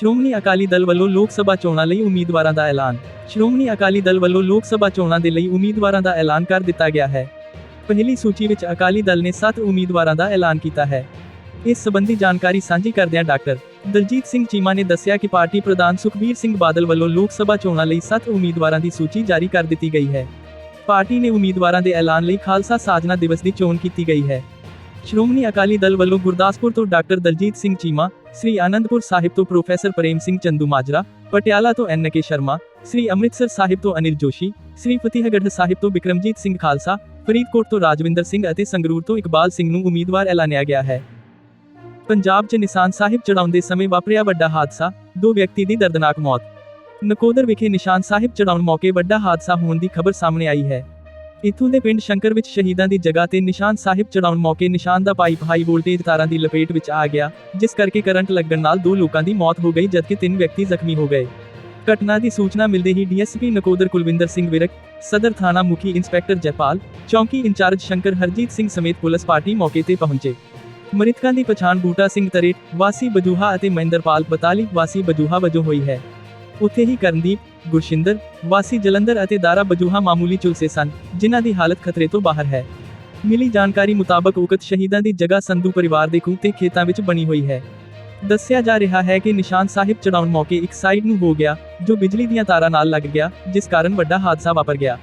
ਸ਼੍ਰੋਮਣੀ ਅਕਾਲੀ ਦਲ ਵੱਲੋਂ ਲੋਕ ਸਭਾ ਚੋਣਾਂ ਲਈ ਉਮੀਦਵਾਰਾਂ ਦਾ ਐਲਾਨ। ਸ਼੍ਰੋਮਣੀ ਅਕਾਲੀ ਦਲ ਵੱਲੋਂ ਲੋਕ ਸਭਾ ਚੋਣਾਂ ਦੇ ਲਈ ਉਮੀਦਵਾਰਾਂ ਦਾ ਐਲਾਨ ਕਰ ਦਿੱਤਾ ਗਿਆ ਹੈ। ਪਹਿਲੀ ਸੂਚੀ ਵਿੱਚ ਅਕਾਲੀ ਦਲ ਨੇ 7 ਉਮੀਦਵਾਰਾਂ ਦਾ ਐਲਾਨ ਕੀਤਾ ਹੈ। ਇਸ ਸੰਬੰਧੀ ਜਾਣਕਾਰੀ ਸਾਂਝੀ ਕਰਦਿਆਂ ਡਾਕਟਰ ਦਲਜੀਤ ਸਿੰਘ ਚੀਮਾ ਨੇ ਦੱਸਿਆ ਕਿ ਪਾਰਟੀ ਪ੍ਰਧਾਨ ਸੁਖਬੀਰ ਸਿੰਘ ਬਾਦਲ ਵੱਲੋਂ ਲੋਕ ਸਭਾ ਚੋਣਾਂ ਲਈ 7 ਉਮੀਦਵਾਰਾਂ ਦੀ ਸੂਚੀ ਜਾਰੀ ਕਰ ਦਿੱਤੀ ਗਈ ਹੈ। ਪਾਰਟੀ ਨੇ ਉਮੀਦਵਾਰਾਂ ਦੇ ਐਲਾਨ ਲਈ ਖਾਲਸਾ ਸਾਜਨਾ ਦਿਵਸ ਦੀ ਚੋਣ ਕੀਤੀ ਗਈ ਹੈ। ਸ਼੍ਰੋਮਣੀ ਅਕਾਲੀ ਦਲ ਵੱਲੋਂ ਗੁਰਦਾਸਪੁਰ ਤੋਂ ਡਾਕਟਰ ਦਲਜੀਤ ਸਿੰਘ ਚੀਮਾ ਸ੍ਰੀ ਆਨੰਦਪੁਰ ਸਾਹਿਬ ਤੋਂ ਪ੍ਰੋਫੈਸਰ ਪ੍ਰੇਮ ਸਿੰਘ ਚੰਦੂਮਾਜਰਾ ਪਟਿਆਲਾ ਤੋਂ ਐਨ ਕੇ ਸ਼ਰਮਾ, ਸ੍ਰੀ ਅੰਮ੍ਰਿਤਸਰ ਸਾਹਿਬ ਤੋਂ ਅਨਿਲ ਜੋਸ਼ੀ, ਸ੍ਰੀ ਫਤਿਹਗੜ੍ਹ ਸਾਹਿਬ ਤੋਂ ਬਿਕਰਮਜੀਤ ਸਿੰਘ ਖਾਲਸਾ, ਫਰੀਦਕੋਟ ਤੋਂ ਰਾਜਵਿੰਦਰ ਸਿੰਘ ਅਤੇ ਸੰਗਰੂਰ ਤੋਂ ਇਕਬਾਲ ਸਿੰਘ ਨੂੰ ਉਮੀਦਵਾਰ ਐਲਾਨਿਆ ਗਿਆ ਹੈ। ਪੰਜਾਬ 'ਚ ਨਿਸ਼ਾਨ ਸਾਹਿਬ ਚੜਾਉਣ ਸਮੇਂ ਵਾਪਰਿਆ ਵੱਡਾ ਹਾਦਸਾ, ਦੋ ਵਿਅਕਤੀ ਦੀ ਦਰਦਨਾਕ ਮੌਤ। ਨਕੋਦਰ ਵਿਖੇ ਨਿਸ਼ਾਨ ਸਾਹਿਬ ਚੜਾਉਣ ਮੌਕੇ ਵੱਡਾ ਹਾਦਸਾ ਹੋਣ ਦੀ ਖਬਰ ਸਾਹਮਣੇ ਆਈ ਹੈ। ਇੱਥੋਂ ਦੇ ਪਿੰਡ ਸ਼ੰਕਰ ਵਿੱਚ ਸ਼ਹੀਦਾਂ ਦੀ ਜਗ੍ਹਾ ਤੇ ਨਿਸ਼ਾਨ ਸਾਹਿਬ ਚੜਾਉਣ ਮੌਕੇ ਨਿਸ਼ਾਨ ਦਾ ਪਾਈਪ ਹਾਈ ਵੋਲਟੇਜ ਤਾਰਾਂ ਦੀ ਲਪੇਟ ਵਿੱਚ ਆ ਗਿਆ, ਜਿਸ ਕਰਕੇ ਕਰੰਟ ਲੱਗਣ ਨਾਲ ਦੋ ਲੋਕਾਂ ਦੀ ਮੌਤ ਹੋ ਗਈ ਜਦਕਿ ਤਿੰਨ ਵਿਅਕਤੀ ਜ਼ਖਮੀ ਹੋ ਗਏ। ਘਟਨਾ ਦੀ ਸੂਚਨਾ ਮਿਲਦੇ ਹੀ ਡੀਐਸਪੀ ਨਕੋਦਰ ਕੁਲਵਿੰਦਰ ਸਿੰਘ ਵਿਰਕ, ਸਦਰ ਥਾਣਾ ਮੁਖੀ ਇੰਸਪੈਕਟਰ ਜੈਪਾਲ, ਚੌਂਕੀ ਇੰਚਾਰਜ ਸ਼ੰਕਰ ਹਰਜੀਤ ਸਿੰਘ ਸਮੇਤ ਪੁਲਿਸ ਪਾਰਟੀ ਮੌਕੇ ਤੇ ਪਹੁੰਚੇ। ਮ੍ਰਿਤਕਾਂ ਦੀ ਪਛਾਣ ਬੂਟਾ ਸਿੰਘ ਤਰੇਟ, ਵਾਸੀ ਬਜੂਹਾ ਅਤੇ ਮਹਿੰਦਰਪਾਲ ਬਤਾਲੀ ਵਾਸੀ ਬਜੂਹਾ ਵਜੋਂ ਹੋਈ ਹੈ। ਉੱਥੇ ਹੀ ਕਰਨਦੀਪ, ਗੁਰਸ਼ਿੰਦਰ, ਵਾਸੀ ਜਲੰਧਰ ਅਤੇ ਦਾਰਾ ਬਜੂਹਾ ਮਾਮੂਲੀ ਝੁਲਸੇ ਸਨ, ਜਿਨ੍ਹਾਂ ਦੀ ਹਾਲਤ ਖਤਰੇ ਤੋਂ ਬਾਹਰ ਹੈ। ਮਿਲੀ ਜਾਣਕਾਰੀ ਮੁਤਾਬਕ ਉਕਤ ਸ਼ਹੀਦਾਂ ਦੀ ਜਗ੍ਹਾ ਸੰਧੂ ਪਰਿਵਾਰ ਦੇ ਖੂਹ ਤੇ ਖੇਤਾਂ ਵਿੱਚ ਬਣੀ ਹੋਈ ਹੈ। ਦੱਸਿਆ ਜਾ ਰਿਹਾ ਹੈ ਕਿ ਨਿਸ਼ਾਨ ਸਾਹਿਬ ਚੜਾਉਣ ਮੌਕੇ ਇੱਕ ਸਾਈਡ ਨੂੰ ਹੋ ਗਿਆ, ਜੋ ਬਿਜਲੀ ਦੀਆਂ ਤਾਰਾਂ ਨਾਲ ਲੱਗ ਗਿਆ, ਜਿਸ ਕਾਰਨ ਵੱਡਾ ਹਾਦਸਾ ਵਾਪਰ ਗਿਆ।